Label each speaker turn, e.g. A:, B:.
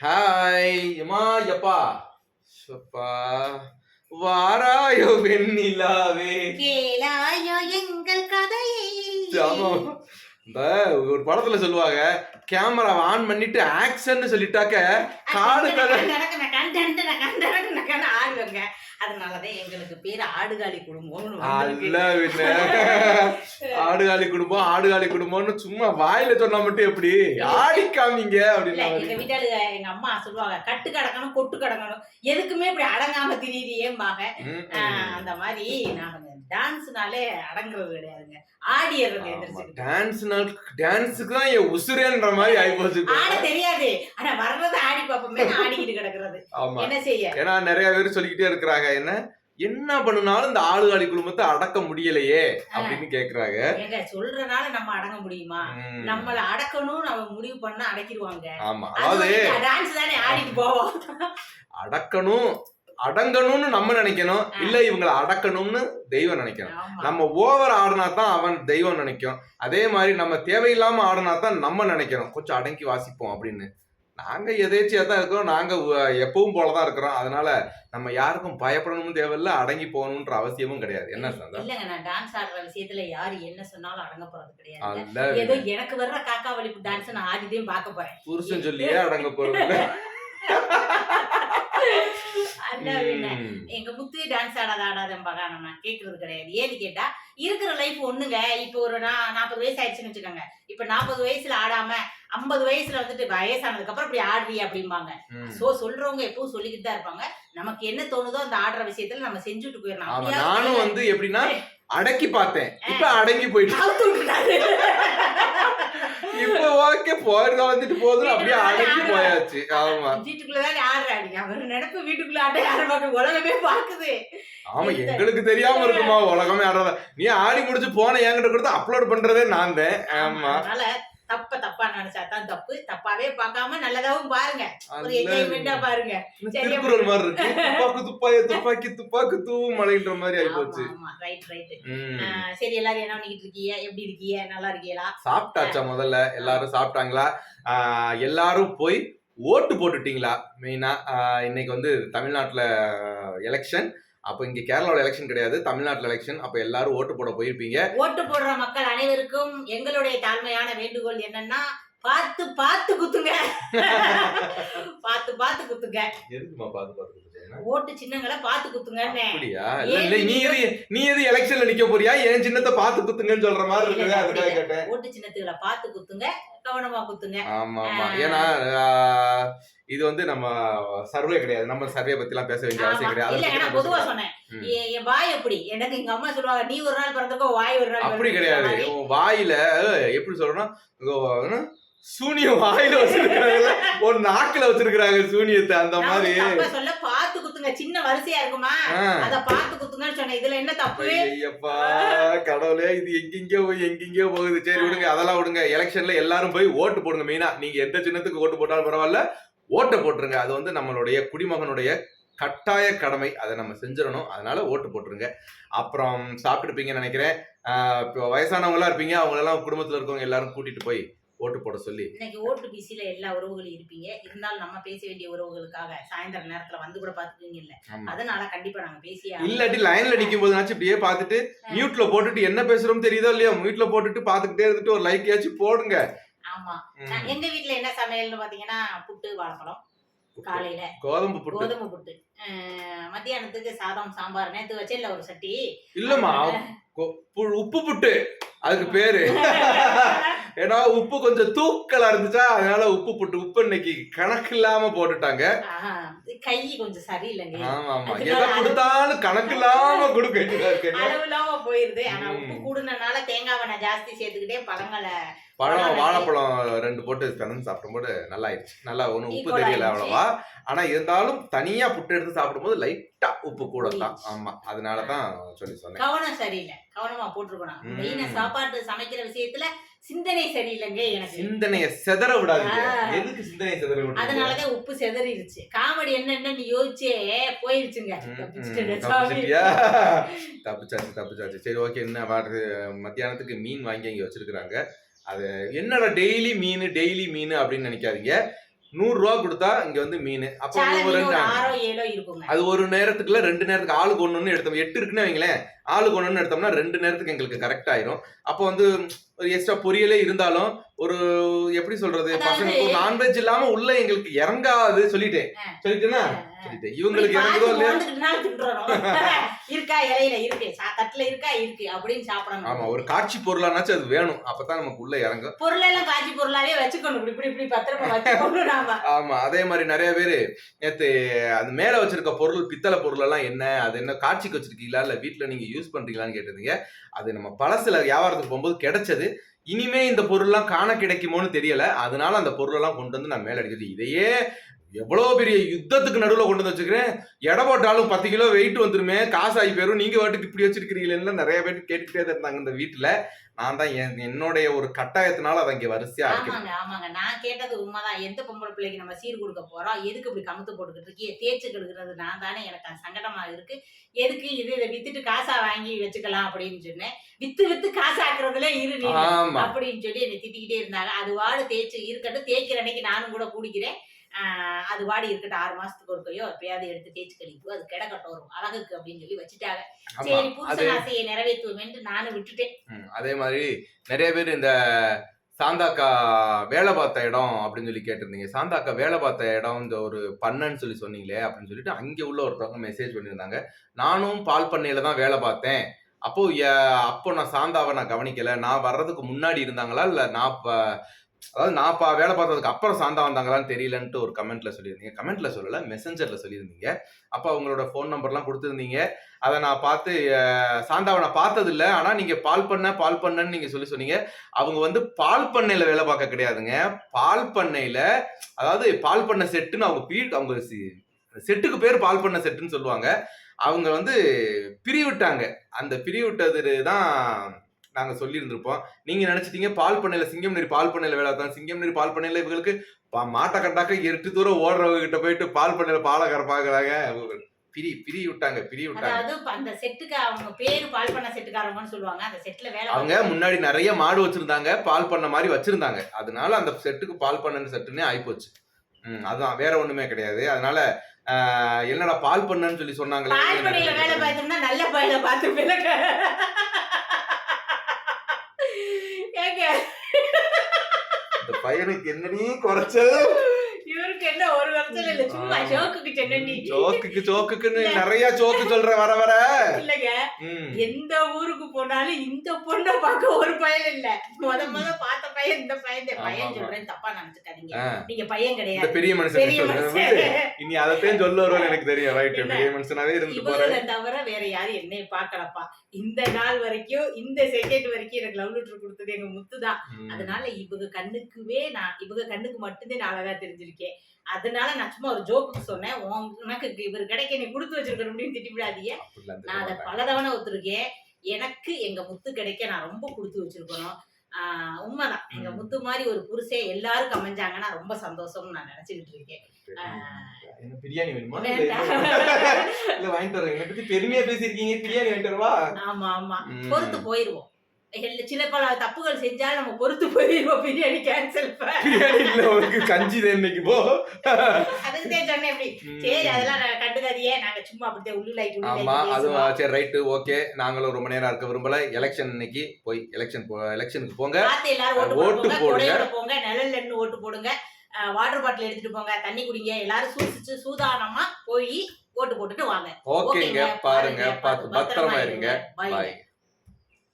A: Hi அம்மா எப்பா? சப்பா வாராயோ வெண்ணிலாவே.
B: கேளாயோ எங்கள் கதையை.
A: ஆமா இந்த ஒரு படத்துல சொல்லுவாங்க கேமரா ஆன் பண்ணிட்டு ஆக்ஷன் சொல்லிட்டாக்க காடு கதை
B: ஆடுவாங்க அதனாலதான் எங்களுக்கு பேரு ஆடுகாலி
A: பின்ன ஆடுகாலி குடும்பம் ஆடுகாலி குடும்பம்னு சும்மா வாயில சொன்னா மட்டும் எப்படி? ஆடி காமிங்க அப்படின்னு
B: எங்க வீட்டாளுங்க எங்க அம்மா சொல்லுவாங்க கட்டு கிடக்கணும் கொட்டு கிடக்கணும். எதுக்குமே இப்படி அடங்காம
A: ம்.
B: அந்த மாதிரி நாங்க டான்ஸ்னாலே அடங்குறது கிடையாதுங்க. ஆடிடுறது
A: டான்ஸ்னால் டான்ஸுக்கு தான் என் உசுரேன்ற மாதிரி.
B: ஆட தெரியாது. ஆனா வர்றது ஆடி பார்ப்போமே ஆடிக்கிட்டு கிடக்குறது. என்ன செய்ய?
A: ஏன்னா நிறைய பேர் சொல்லிக்கிட்டே இருக்கிறாங்க என்ன? என்ன பண்ணுனாலும் இந்த ஆளுகாலி குடும்பத்தை அடக்க முடியலையே அப்படின்னு கேக்குறாங்க.
B: சொல்றனால நம்ம அடங்க முடியுமா. நம்மள அடக்கணும் நம்ம முடிவு பண்ணா அடக்கிடுவாங்க.
A: ஆமா அதாவது
B: டான்ஸ் தானே ஆடிட்டு போவோம்.
A: அடக்கணும் அடங்கணும்னு நம்ம நினைக்கணும். இல்ல இவங்களை அடக்கணும்னு தெய்வம் நினைக்கணும். நம்ம ஓவர் ஆடினா தான் அவன் தெய்வம் நினைக்கும். அதே மாதிரி நம்ம தேவையில்லாம ஆடினா தான் நம்ம நினைக்கிறோம் கொஞ்சம் அடங்கி வாசிப்போம் அப்படின்னு. நாங்க எதேச்சியா தான் இருக்கிறோம் நாங்க எப்பவும் போலதான் இருக்கிறோம். அதனால நம்ம யாருக்கும் பயப்படணும்னு தேவையில்ல. அடங்கி போகணுன்ற அவசியமும் கிடையாது. என்ன சந்தா
B: இல்லங்க. நான் டான்ஸ் ஆடுற விஷயத்துல யாரு என்ன சொன்னாலும் அடங்க போறது கிடையாது. ஏதோ எனக்கு வர்ற காக்கா வலிப்பு டான்ஸ் நான் ஆடிதையும் பார்க்க போறேன்.
A: புருஷன் சொல்லியே அடங்க போறது.
B: எங்க முத்து டான்ஸ் ஆடாத ஆடாதம்பாங்க நம்ம கேக்குறது கிடையாது. ஏன்னு கேட்டா இருக்கிற லைஃப் ஒண்ணுங்க. இப்போ ஒரு நா- நாற்பது வயசு ஆயிடுச்சுன்னு வச்சுக்கோங்க. இப்ப நாற்பது வயசுல ஆடாம ஐம்பது வயசுல வந்துட்டு வயசானதுக்கு அப்புறம் இப்படி ஆடுறிய அப்படிம்பாங்க. சோ சொல்றவங்க எப்பவும் சொல்லிக்கிட்டு தான் இருப்பாங்க. நமக்கு என்ன தோணுதோ அந்த ஆடுற விஷயத்துல நம்ம செஞ்சுட்டு போயிடலாம்.
A: நானும் வந்து எப்படின்னா அடக்கி பார்த்தேன். இப்ப அடங்கி போயிட்டு. இப்ப ஓகே போறத வந்துட்டு போதும் அப்படியே அடக்கி போயாச்சு. ஆமா.
B: வீட்டுக்குள்ளதானே ஆடுறாடி அவர் நினைப்பு வீட்டுக்குள்ள ஆட்ட யாரு பார்க்க உலகமே பாக்குது
A: ஆமா எங்களுக்கு தெரியாம இருக்குமா? உலகமே ஆடுறதா? நீ ஆடி முடிச்சு போன என்கிட்ட கொடுத்து அப்லோட் பண்றதே நான் தான். ஆமா.
B: தப்ப தப்பா நினைச்சா தான் தப்பு. தப்பாவே பார்க்காம நல்லதாவும் பாருங்க. ஒரு. என்ஜாய்மெண்டா பாருங்க.
A: திருக்குறள் மாதிரி இருக்கு. துப்பாக்கு துப்பாய துப்பாக்கி துப்பாக்கு தூவும் மலைன்ற மாதிரி ஆயிப்போச்சு.
B: ஆமா ரைட் ரைட். சரி எல்லாரும் என்ன பண்ணிக்கிட்டு இருக்கீங்க? எப்படி இருக்கீங்க? நல்லா இருக்கீங்களா?
A: சாப்பிட்டாச்சா முதல்ல? எல்லாரும் சாப்பிட்டாங்களா? எல்லாரும் போய் ஓட்டு போட்டுட்டீங்களா? மெயினா இன்னைக்கு வந்து தமிழ்நாட்டுல எலெக்ஷன் அப்போ இங்க கேரளாவில் எலெக்ஷன் கிடையாது தமிழ்நாட்டுல எலெக்ஷன் அப்போ எல்லாரும் ஓட்டு போட போயிருப்பீங்க.
B: ஓட்டு போடுற மக்கள் அனைவருக்கும் எங்களுடைய தாழ்மையான வேண்டுகோள் என்னன்னா பார்த்து பார்த்து குத்துங்க. பார்த்து பார்த்து குத்துங்க.
A: எதுக்குமா பார்த்து பார்த்து?
B: ஓட்டு சின்னங்களை பார்த்து குத்துங்கன்னு.
A: அப்படியா? இல்ல இல்ல நீ எது நீ எது எலெக்ஷன்ல நிக்க போறியா? என் சின்னத்தை பார்த்து குத்துங்கன்னு சொல்ற மாதிரி இருக்குது அதுக்காக கேட்டேன்.
B: ஓட்டு சின்னத்துகளை பார்த்து குத்துங்க கவனமா குத்துங்க.
A: ஆமா ஆமா. ஏன்னா இது வந்து நம்ம சர்வே கிடையாது. நம்ம சர்வே பத்தி எல்லாம் பேச வேண்டிய அவசியம். கிடையாது. பத்தி
B: நான் பொதுவா. சொன்னேன். என் வாய் எப்படி? எனக்கு எங்க அம்மா சொல்லுவாங்க நீ ஒரு நாள் பிறந்தக்கோ வாய் ஒரு நாள்
A: அப்படி கிடையாது. வாயில எப்படி சொல்றோம்னா? சூனியம் வாயில வச்சிருக்காங்கல்ல ஒரு நாக்குல வச்சிருக்காங்க சூனியத்தை அந்த மாதிரி.
B: சொல்ல பார்த்து குத்துங்க சின்ன வரிசையா இருக்குமா. அத பார்த்து குத்துங்கன்னு சொன்னேன். இதுல என்ன தப்பு?
A: ஐயப்பா கடவுளே இது எங்கெங்கயோ போய் எங்கெங்கயோ போகுது. சரி விடுங்க அதெல்லாம் விடுங்க. எலெக்ஷன்ல எல்லாரும் போய் ஓட்டு போடுங்க மெயினா நீங்க எந்த சின்னத்துக்கு ஓட்டு போட்டாலும் பரவாயில்ல. ஓட்டை போட்டுருங்க. அது வந்து நம்மளுடைய குடிமகனுடைய கட்டாய கடமை. அதை நம்ம செஞ்சிடணும். அதனால ஓட்டு போட்டுருங்க. அப்புறம் சாப்பிட்டுருப்பீங்கன்னு நினைக்கிறேன். இப்போ வயசானவங்களா இருப்பீங்க. அவங்களெல்லாம் குடும்பத்துல இருக்கவங்க எல்லாரும் கூட்டிட்டு போய் ஓட்டு போட சொல்லி
B: இன்னைக்கு ஓட்டு பிசில எல்லா உறவுகளும் இருப்பீங்க. இருந்தாலும் நம்ம பேச வேண்டிய உறவுகளுக்காக சாயந்தர நேரத்துல வந்து கூட பாத்துக்குவீங்க இல்ல. அதனால கண்டிப்பா நாங்க பேசியே
A: இல்லாட்டி லைன்ல நிக்கும் போதுனாச்சும் இப்படியே பார்த்துட்டு மியூட்ல போட்டுட்டு என்ன பேசுறோம் தெரியுதோ இல்லையா மியூட்ல போட்டுட்டு பார்த்துக்கிட்டே இருந்துட்டு ஒரு லைக் ஏச்சும் போடுங்க.
B: ஆமா. எங்க வீட்ல என்ன சமையல்னு பாத்தீங்கன்னா புட்டு வாழைப்பழம் காலையில.
A: கோதம்பு புட்டு.
B: கோதுமை புட்டு. மத்தியானத்துக்கு சாதம் சாம்பார். நேத்து வச்சேன்ல ஒரு சட்டி.
A: இல்லம்மா உப்பு புட்டு. அதுக்கு பேரு. ஏன்னா உப்பு கொஞ்சம் தூக்கலா இருந்துச்சா அதனால உப்பு புட்டு உப்பு இன்னைக்கு கணக்கு இல்லாம போட்டுட்டாங்க.
B: கை கொஞ்சம் சரியில்லைங்க.
A: ஆமா ஆமா எதை கொடுத்தாலும் கணக்கு இல்லாம கொடுக்க?
B: அளவு போயிருது. ஆனா. உப்பு கூடுனனால தேங்காவை நான் ஜாஸ்தி சேர்த்துக்கிட்டே பழங்களை
A: பழம் வாழைப்பழம் ரெண்டு போட்டு கலந்து சாப்பிடும்போது நல்லா ஆயிடுச்சு நல்லா ஒன்றும் உப்பு தெரியல. அவ்வளவா. ஆனா இருந்தாலும் தனியா புட்டு எடுத்து சாப்பிடும்போது லைட்டா உப்பு கூட தான். ஆமா அதனாலதான் சொல்லி சொன்னேன்.
B: கவனம் சரியில்லை. கவனமா போட்டுருக்கணும். மெயினா சாப்பாட்டு சமைக்கிற விஷயத்துல சிந்தனை சரியில்லைங்க எனக்கு.
A: சிந்தனைய செதற விடாதீங்க. எதுக்கு சிந்தனையை செதற விடுறீங்க?
B: அதனாலதான் உப்பு செதறிடுச்சு காமெடி என்னன்னு யோசிச்சே போயிருச்சுங்க?
A: தப்பிச்சாச்சு தப்பிச்சாச்சு. சரி ஓகே. என்ன மத்தியானத்துக்கு மீன் வாங்கி அங்க வச்சிருக்கிறாங்க. அது என்னடா டெய்லி மீன் டெய்லி மீன் அப்படின்னு நினைக்காதீங்க. நூறு ரூபா கொடுத்தா இங்க வந்து மீன். அப்ப ஒரு ரெண்டு அது ஒரு நேரத்துக்குள்ள ரெண்டு நேரத்துக்கு ஆளுக்கு ஒண்ணுன்னு எடுத்தோம். எட்டு இருக்குன்னு வைங்களேன். ஆளுக்கு ஒண்ணுன்னு எடுத்தோம்னா ரெண்டு நேரத்துக்கு எங்களுக்கு கரெக்ட் ஆயிரும். அப்போ வந்து ஒரு எக்ஸ்ட்ரா பொரியலே இருந்தாலும் ஒரு எப்படி சொல்றது பசங்களுக்கு நான்வெஜ் இல்லாம உள்ள எங்களுக்கு இறங்காது சொல்லிட்டேன்.
B: ஆ.
A: சொல்லிட்டேன்னா? சொல்லிட்டேன். இவங்களுக்கு இறங்குதோ இல்லையா? ஆமா ஒரு காட்சி பொருளானாச்சும் அது வேணும். அப்பதான் நமக்கு உள்ள இறங்கும்.
B: பொருள் எல்லாம் காட்சி பொருளாவே வச்சுக்கணும். இப்படி இப்படி பத்திரமா வச்சுக்கணும்
A: ஆமா அதே மாதிரி நிறைய பேரு நேத்து அது மேல வச்சிருக்க பொருள் பித்தளை பொருள் எல்லாம் என்ன அது என்ன காட்சிக்கு வச்சிருக்கீங்களா? இல்ல வீட்ல நீங்க யூஸ் பண்றீங்களான்னு கேட்டிருந்தீங்க. அது நம்ம பழசுல வியாபாரத்துக்கு போகும்போது கிடைச்சது. இனிமே இந்த பொருள்லாம் காண கிடைக்குமோன்னு தெரியல. அதனால அந்த பொருளெல்லாம் கொண்டு வந்து நான் மேலே அடிக்கிறது. இதையே எவ்வளோ பெரிய யுத்தத்துக்கு நடுவில் கொண்டு வந்து வச்சுக்கிறேன் எடை போட்டாலும் பத்து கிலோ வெயிட் வந்துருமே. காசு ஆகி போயிடும் நீங்கள் வாட்டுக்கு இப்படி வச்சிருக்கிறீங்களேன்னு நிறைய பேர் கேட்டுக்கிட்டே இருந்தாங்க இந்த வீட்டில். நான் தான் என்- என்னுடைய ஒரு கட்டாயத்தினால அதை இங்க வரிசையா
B: ஆமாங்க ஆமாங்க. நான் கேட்டது உண்மைதான். எந்த பொம்பளை பிள்ளைக்கு நம்ம சீர் கொடுக்க போறோம்? எதுக்கு இப்படி கமுத்து போட்டுக்கிட்டு இருக்கீங்க தேய்ச்சி கெடுக்கிறது நான் தானே எனக்கு சங்கடமா இருக்கு. எதுக்கு இது இதை வித்துட்டு காசா வாங்கி வச்சுக்கலாம் அப்படின்னு சொன்னேன். வித்து வித்து காசு ஆக்குறதுல இரு அப்படின்னு சொல்லி என்னை திட்டிக்கிட்டே இருந்தாங்க. அது வாடு தேய்ச்சி இருக்கட்டும். தேய்க்கிற அன்னைக்கு நானும் கூட கூடிக்கிறேன். அது வாடி இருக்கட்டும் ஆறு மாசத்துக்கு ஒரு கையோ எப்பயாவது எடுத்து தேய்ச்சி கழிக்கும் அது கிடக்கட்டும் வரும் அழகுக்கு அப்படின்னு சொல்லி வச்சுட்டாங்க. சரி புருஷன் ஆசையை நிறைவேற்றுவோமேன்ட்டு நானும் விட்டுட்டேன்.
A: அதே மாதிரி நிறைய பேர் இந்த சாந்தாக்கா வேலை பார்த்த இடம் அப்படின்னு சொல்லி கேட்டிருந்தீங்க. சாந்தாக்கா வேலை பார்த்த இடம் இந்த ஒரு பண்ணன்னு சொல்லி சொன்னீங்களே அப்படின்னு சொல்லிட்டு அங்கே உள்ள ஒருத்தவங்க மெசேஜ் பண்ணியிருந்தாங்க. நானும் பால் பண்ணையில தான் வேலை பார்த்தேன். அப்போ அப்போ நான் சாந்தாவை நான் கவனிக்கல. நான் வர்றதுக்கு முன்னாடி இருந்தாங்களா? இல்லை நான் அதாவது நான் பா வேலை பார்த்ததுக்கு அப்புறம் சாந்தா வந்தாங்களான்னு தெரியலன்ட்டு ஒரு கமெண்ட்ல சொல்லியிருந்தீங்க. கமெண்ட்ல சொல்லல மெசஞ்சர்ல சொல்லியிருந்தீங்க. அப்போ அவங்களோட ஃபோன் நம்பர்லாம் கொடுத்துருந்தீங்க. அதை நான் பார்த்து சாந்தாவை நான் பார்த்தது இல்லை ஆனால் நீங்க பால் பண்ண பால் பண்ணன்னு நீங்க சொல்லி சொன்னீங்க. அவங்க வந்து பால் பண்ணையில வேலை பார்க்க கிடையாதுங்க. பால் பண்ணையில அதாவது பால் பண்ண செட்டுன்னு அவங்க பீ அவங்க சி- செட்டுக்கு பேர் பால் பண்ண செட்டுன்னு சொல்லுவாங்க. அவங்க வந்து பிரிவிட்டாங்க. அந்த பிரிவிட்டது தான் நாங்க சொல்லியிருந்திருப்போம். நீங்க நினைச்சிட்டீங்க பால் பண்ணையில சிங்கம் நெறி பால் பண்ணையில வேலை தான். சிங்கம் நெறி பால் பண்ணையில இவங்களுக்கு மாட்டை கட்டாக்க எட்டு தூரம் ஓடுறவங்க கிட்ட போயிட்டு பால் பண்ணையில பாலை கறப்பாக்குறாங்க பிரி பிரி விட்டாங்க பிரி விட்டாங்க
B: அதாவது அந்த செட்டுக்கு அவங்க பேரு பால் பண்ண செட்டுக்காரங்கன்னு சொல்லுவாங்க. அந்த செட்ல வேலை
A: அவங்க முன்னாடி நிறைய மாடு வச்சிருந்தாங்க பால் பண்ண மாதிரி வச்சிருந்தாங்க. அதனால அந்த செட்டுக்கு பால் பண்ணன்னு செட்டுன்னே ஆயிப்போச்சு. ம் அதான் வேற ஒண்ணுமே கிடையாது. அதனால என்னடா பால் பண்ணன்னு சொல்லி சொன்னாங்களே
B: பால் பண்ணையில வேலை பார்த்தோம்னா நல்ல பயில பார்த்து ஏங்க
A: இந்த பையனுக்கு என்னடி குறைச்சல்?
B: இவருக்கு என்ன ஒரு வருஷம் இல்ல. சும்மா ஜோக்குக்கு சென்னி
A: சோக்குக்கு சோக்குக்குன்னு நிறைய சோக்கு சொல்ற வர வர.
B: இல்லைங்க. எந்த ஊருக்கு போனாலும் இந்த பொண்ணை பார்க்க ஒரு பையன் இல்ல. முத முத பார்த்த பையன் இந்த பையன் பையன். சொல்றேன் தப்பா நினைச்சுக்காதீங்க. நீங்க பையன் கிடையாது.
A: பெரிய மனுஷன் இனி அதைத்தான் சொல்ல வரும்னு எனக்கு தெரியும். ரைட்? பெரிய மனுஷனாவே இருந்து
B: இவங்களை தவிர வேற யாரும் என்னைய பாக்கலப்பா இந்த நாள் வரைக்கும் இந்த செகண்ட் வரைக்கும் எனக்கு லவ் லெட்டர் கொடுத்தது எங்க முத்து தான் அதனால இவங்க கண்ணுக்குவே நான் இவங்க கண்ணுக்கு மட்டும்தான் நான் அழகா தெரிஞ்சிருக்கேன். அதனால நான் சும்மா ஒரு ஜோக்குக்கு சொன்னேன் உன்- உனக்கு இவர் கிடைக்க நீ கொடுத்து வச்சிருக்கணும் அப்படின்னு திட்டி விடாதீங்க. நான் அதை பலதவணை ஒத்துருக்கேன். எனக்கு எங்க முத்து கிடைக்க நான் ரொம்ப கொடுத்து வச்சிருக்கணும். ஆஹ் உண்மைதான். எங்க. முத்து மாதிரி ஒரு புருஷன் எல்லாரும் அமைஞ்சாங்கன்னா ரொம்ப சந்தோஷம்னு நான் நினைச்சுக்கிட்டு இருக்கேன்.
A: பிரியாணி வேணுமா. இல்ல வாங்கிட்டு வரேன். பெருமையா பேசியிருக்கீங்க. பிரியாணி வாங்கிட்டு வரவா?
B: ஆமா ஆமா. பொறுத்து போயிருவோம். சில பல தப்புகள் செஞ்சாலும் நம்ம பொறுத்து போயிருவோம் பிரியாணி கேன்சல்
A: பிரியாணி இல்ல உனக்கு கஞ்சி இன்னைக்கு போ.
B: அதுக்கு தான் சொன்னேன் எப்படி? சரி அதெல்லாம் நான் கண்டுக்காதியே நாங்க சும்மா அப்படியே உள்ளு லைட்
A: ஆமா அது சரி ரைட்டு ஓகே நாங்களும் ரொம்ப நேரம் இருக்க விரும்பல. எலெக்ஷன் இன்னைக்கு போய் எலெக்ஷன் எலெக்ஷனுக்கு போங்க.
B: எல்லாரும் ஓட்டு போடுங்க போங்க நிழல்ல ஓட்டு போடுங்க. வாட்டர் பாட்டில் எடுத்துட்டு போங்க தண்ணி குடிங்க. எல்லாரும் சூசிச்சு சூதானமா போய் ஓட்டு போட்டுட்டு வாங்க.
A: ஓகேங்க பாருங்க பத்திரமா இருங்க. பாய்